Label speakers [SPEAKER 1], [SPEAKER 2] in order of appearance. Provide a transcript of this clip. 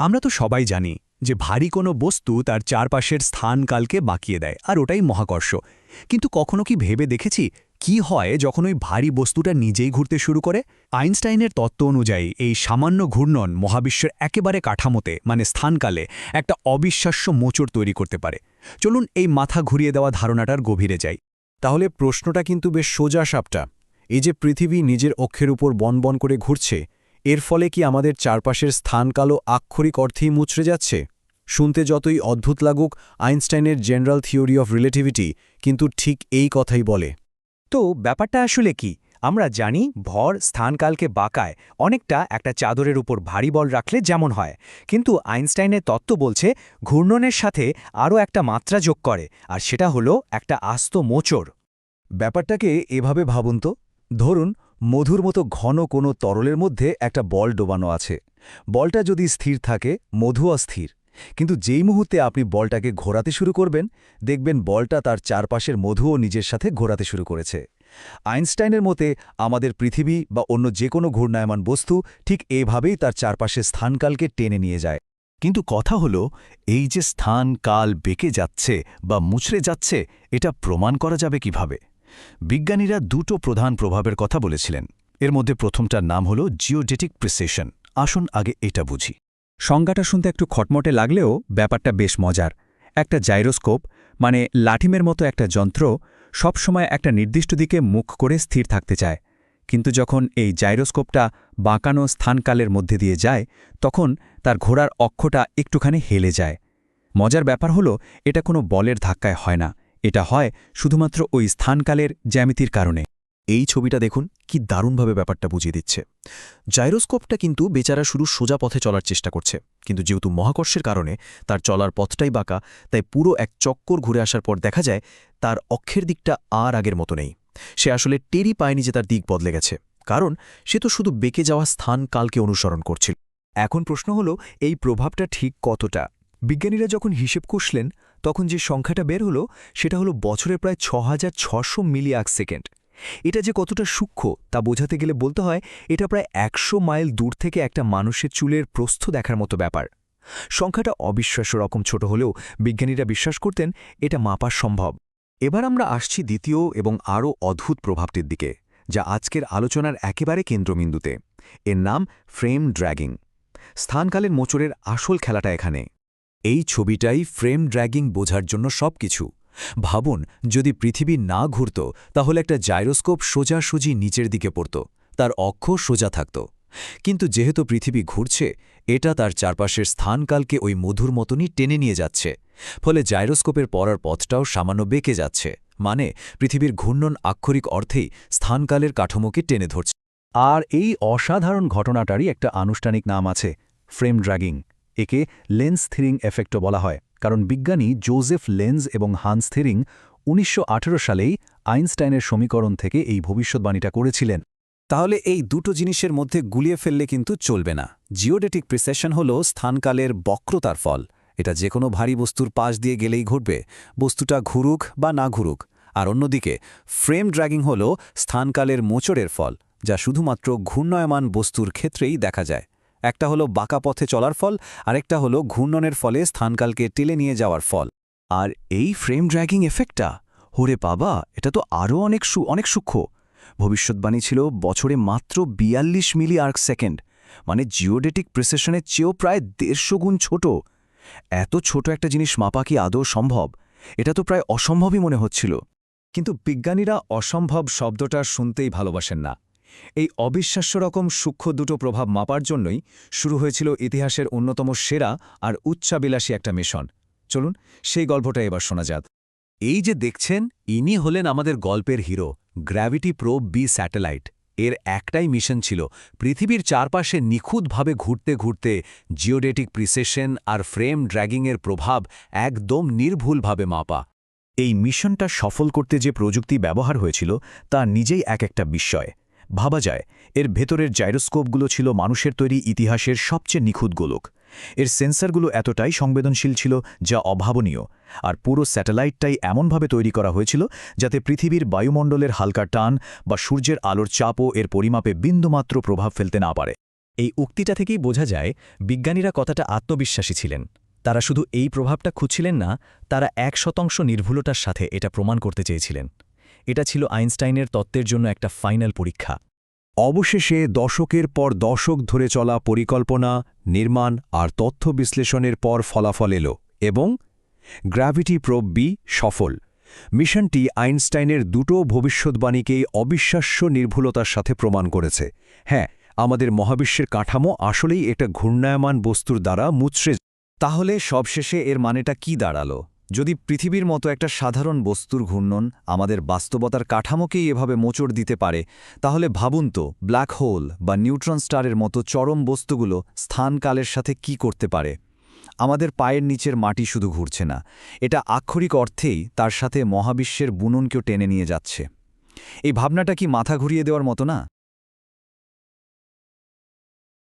[SPEAKER 1] আমরা তো সবাই জানি যে ভারী কোনো বস্তু তার চারপাশের স্থানকালকে বাকিয়ে দেয়, আর ওটাই মহাকর্ষ। কিন্তু কখনো কি ভেবে দেখেছি কি হয় যখন ওই ভারী বস্তুটা নিজেই ঘুরতে শুরু করে? আইনস্টাইনের তত্ত্ব অনুযায়ী এই সামান্য ঘূর্ণন মহাবিশ্বের একেবারে কাঠামোতে মানে স্থানকালে, একটা অবিশ্বাস্য মোচড় তৈরি করতে পারে। চলুন এই মাথা ঘুরিয়ে দেওয়া ধারণাটার গভীরে যাই।
[SPEAKER 2] তাহলে প্রশ্নটা কিন্তু বেশ সোজা সাপটা। এই যে পৃথিবী নিজের অক্ষের উপর বনবন করে ঘুরছে এর ফলে কি আমাদের চারপাশের স্থানকালো আক্ষরিক অর্থেই মুচড়ে যাচ্ছে? শুনতে যতই অদ্ভুত লাগুক, আইনস্টাইনের জেনারেল থিওরি অফ রিলেটিভিটি কিন্তু ঠিক এই কথাই বলে।
[SPEAKER 3] তো ব্যাপারটা আসলে কি? আমরা জানি ভর স্থানকালকে বাঁকায়, অনেকটা একটা চাদরের উপর ভারী বল রাখলে যেমন হয়। কিন্তু আইনস্টাইনের তত্ত্ব বলছে, ঘূর্ণনের সাথে আরও একটা মাত্রা যোগ করে, আর সেটা হলো একটা আস্ত মোচড়।
[SPEAKER 2] ব্যাপারটাকে এভাবে ভাবুন তো। ধরুন মধুর মতো ঘন কোনো তরলের মধ্যে একটা বল ডোবানো আছে। বলটা যদি স্থির থাকে মধু অস্থির। কিন্তু যেই মুহূর্তে আপনি বলটাকে ঘোরাতে শুরু করবেন, দেখবেন বলটা তার চারপাশের মধুও নিজের সাথে ঘোরাতে শুরু করেছে। আইনস্টাইনের মতে, আমাদের পৃথিবী বা অন্য যে কোনো ঘূর্ণায়মান বস্তু ঠিক এভাবেই তার চারপাশের স্থানকালকে টেনে নিয়ে যায়। কিন্তু কথা হলো, এই যে স্থান কাল বেঁকে যাচ্ছে বা মুচড়ে যাচ্ছে, এটা প্রমাণ করা যাবে কীভাবে? বিজ্ঞানীরা দুটো প্রধান প্রভাবের কথা বলেছিলেন। এর মধ্যে প্রথমটার নাম হল জিওডেটিক প্রিসেশন। আসুন আগে এটা বুঝি।
[SPEAKER 1] সংজ্ঞাটা শুনতে একটু খটমটে লাগলেও ব্যাপারটা বেশ মজার। একটা জাইরোস্কোপ মানে লাঠিমের মতো একটা যন্ত্র, সবসময় একটা নির্দিষ্ট দিকে মুখ করে স্থির থাকতে চায়। কিন্তু যখন এই জাইরোস্কোপটা বাঁকানো স্থানকালের মধ্যে দিয়ে যায়, তখন তার ঘোড়ার অক্ষটা একটুখানি হেলে যায়। মজার ব্যাপার হলো, এটা কোনো বলের ধাক্কায় হয় না। এটা হয় শুধুমাত্র ওই স্থানকালের জ্যামিতির কারণে।
[SPEAKER 2] এই ছবিটা দেখুন, কি দারুণভাবে ব্যাপারটা বুঝিয়ে দিচ্ছে। জাইরোস্কোপটা কিন্তু বেচারা শুরু সোজা পথে চলার চেষ্টা করছে, কিন্তু যেহেতু মহাকর্ষের কারণে তার চলার পথটাই বাঁকা, তাই পুরো এক চক্কর ঘুরে আসার পর দেখা যায় তার অক্ষের দিকটা আর আগের মতো নেই। সে আসলে টেরি পায়নি যে তার দিক বদলে গেছে, কারণ সে তো শুধু বেঁকে যাওয়া স্থান কালকে অনুসরণ করছিল।
[SPEAKER 3] এখন প্রশ্ন হলো, এই প্রভাবটা ঠিক কতটা? বিজ্ঞানীরা যখন হিসেব কষলেন তখন যে সংখ্যাটা বের হলো, সেটা হলো বছরে প্রায় ছ হাজার ছশো মিলিয়াক সেকেন্ড এটা যে কতটা সূক্ষ্ম, তা বোঝাতে গেলে বলতে হয়, এটা প্রায় একশো মাইল দূর থেকে একটা মানুষের চুলের প্রস্থ দেখার মতো ব্যাপার। সংখ্যাটা অবিশ্বাস্য রকম ছোট হলেও বিজ্ঞানীরা বিশ্বাস করতেন, এটা মাপা সম্ভব।
[SPEAKER 2] এবার আমরা আসছি দ্বিতীয় এবং আরও অদ্ভুত প্রভাবটির দিকে, যা আজকের আলোচনার একেবারে কেন্দ্রবিন্দুতে। এর নাম ফ্রেম ড্র্যাগিং। স্থানকালের মোচরের আসল খেলাটা এখানে। এই ছবিটাই ফ্রেম ড্র্যাগিং বোঝার জন্য সবকিছু। ভাবুন, যদি পৃথিবী না ঘুরত, তাহলে একটা জাইরোস্কোপ সোজাসুজি নিচের দিকে পড়ত, তার অক্ষ সোজা থাকত। কিন্তু যেহেতু পৃথিবী ঘুরছে, এটা তার চারপাশের স্থানকালকে ওই মধুর মতনই টেনে নিয়ে যাচ্ছে। ফলে জাইরোস্কোপের পড়ার পথটাও সামান্য বেঁকে যাচ্ছে মানে পৃথিবীর ঘূর্ণন আক্ষরিক অর্থেই স্থানকালের কাঠামোকে টেনে ধরছে। আর এই অসাধারণ ঘটনাটারই একটা আনুষ্ঠানিক নাম আছে, ফ্রেম ড্র্যাগিং। একে লেন্স থিরিং এফেক্টও বলা হয়, কারণ বিজ্ঞানী জোজেফ লেন্স এবং হান্স থিরিং উনিশশো সালেই আইনস্টাইনের সমীকরণ থেকে এই ভবিষ্যৎবাণীটা করেছিলেন। তাহলে এই দুটো জিনিসের মধ্যে গুলিয়ে ফেললে কিন্তু চলবে না। জিওডেটিক প্রিসেশন হল স্থানকালের বক্রতার ফল। এটা যে কোনো ভারী বস্তুর পাশ দিয়ে গেলেই ঘটবে, বস্তুটা ঘুরুক বা না ঘুরুক। আর অন্যদিকে, ফ্রেম ড্র্যাগিং হল স্থানকালের মোচড়ের ফল, যা শুধুমাত্র ঘূর্ণয়মান বস্তুর ক্ষেত্রেই দেখা যায়। একটা হলো বাঁকা পথে চলার ফল, আরেকটা হলো ঘূর্ণনের ফলে স্থানকালকে টেলে নিয়ে যাওয়ার ফল। আর এই ফ্রেম ড্র্যাগিং এফেক্টটা হোরে বাবা, এটা তো আরও অনেক সু, অনেক সূক্ষ্ম। ভবিষ্যৎবাণী ছিল বছরে মাত্র বিয়াল্লিশ মিলি আর্ক সেকেন্ড মানে জিওডেটিক প্রিসেশনের চেয়েও প্রায় দেড়শো গুণ ছোট। এত ছোট একটা জিনিস মাপা কি আদৌ সম্ভব? এটা তো প্রায় অসম্ভবই মনে হচ্ছিল। কিন্তু বিজ্ঞানীরা অসম্ভব শব্দটা শুনতেই ভালোবাসেন না। এই অবিশ্বাস্য রকম সূক্ষ্ম দুটো প্রভাব মাপার জন্যই শুরু হয়েছিল ইতিহাসের অন্যতম সেরা আর উচ্চাবিলাসী একটা মিশন। চলুন, সেই গল্পটা এবার শোনা যাক। এই যে দেখছেন, ইনি হলেন আমাদের গল্পের hero, Gravity Probe B satellite. এর একটাই মিশন ছিল পৃথিবীর চারপাশে নিখুঁতভাবে ঘুরতে ঘুরতে জিওডেটিক প্রিসেশন আর ফ্রেম ড্র্যাগিংয়ের প্রভাব একদম নির্ভুলভাবে মাপা। এই মিশনটা সফল করতে যে প্রযুক্তি ব্যবহার হয়েছিল, তা নিজেই এক একটা বিস্ময়। ভাবা যায়, এর ভেতরের জাইরোস্কোপগুলো ছিল মানুষের তৈরি ইতিহাসের সবচেয়ে নিখুঁত গোলক। এর সেন্সরগুলো এতটাই সংবেদনশীল ছিল যা অভাবনীয়, আর পুরো স্যাটেলাইটটাই এমনভাবে তৈরি করা হয়েছিল যাতে পৃথিবীর বায়ুমণ্ডলের হালকা টান বা সূর্যের আলোর চাপও এর পরিমাপে বিন্দুমাত্র প্রভাব ফেলতে না পারে।
[SPEAKER 3] এই উক্তিটা থেকেই বোঝা যায় বিজ্ঞানীরা কতটা আত্মবিশ্বাসী ছিলেন। তারা শুধু এই প্রভাবটা খুঁজছিলেন না, তারা এক শতাংশ নির্ভুলতার সাথে এটা প্রমাণ করতে চেয়েছিলেন। এটা ছিল আইনস্টাইনের তত্ত্বের জন্য একটা ফাইনাল পরীক্ষা।
[SPEAKER 2] অবশেষে দশকের পর দশক ধরে চলা পরিকল্পনা, নির্মাণ আর তথ্য বিশ্লেষণের পর ফলাফল এলো এবং গ্র্যাভিটি প্রোব বি সফল। মিশনটি আইনস্টাইনের দুটো ভবিষ্যৎবাণীকেই অবিশ্বাস্য নির্ভুলতার সাথে প্রমাণ করেছে। হ্যাঁ আমাদের মহাবিশ্বের কাঠামো আসলেই একটা ঘূর্ণায়মান বস্তুর দ্বারা মুচড়ে
[SPEAKER 3] তাহলে সবশেষে এর মানেটা কি দাঁড়াল? যদি পৃথিবীর মতো একটা সাধারণ বস্তুর ঘূর্ণন আমাদের বাস্তবতার কাঠামোকেই এভাবে মোচড় দিতে পারে, তাহলে ভাবুন তো, ব্ল্যাক হোল বা নিউট্রন স্টারের মতো চরম বস্তুগুলো স্থানকালের সাথে কি করতে পারে? আমাদের পায়ের নিচের মাটি শুধু ঘুরছে না, এটা আক্ষরিক অর্থেই তার সাথে মহাবিশ্বের বুননকেও টেনে নিয়ে যাচ্ছে। এই ভাবনাটা কি মাথা ঘুরিয়ে দেওয়ার মতো না?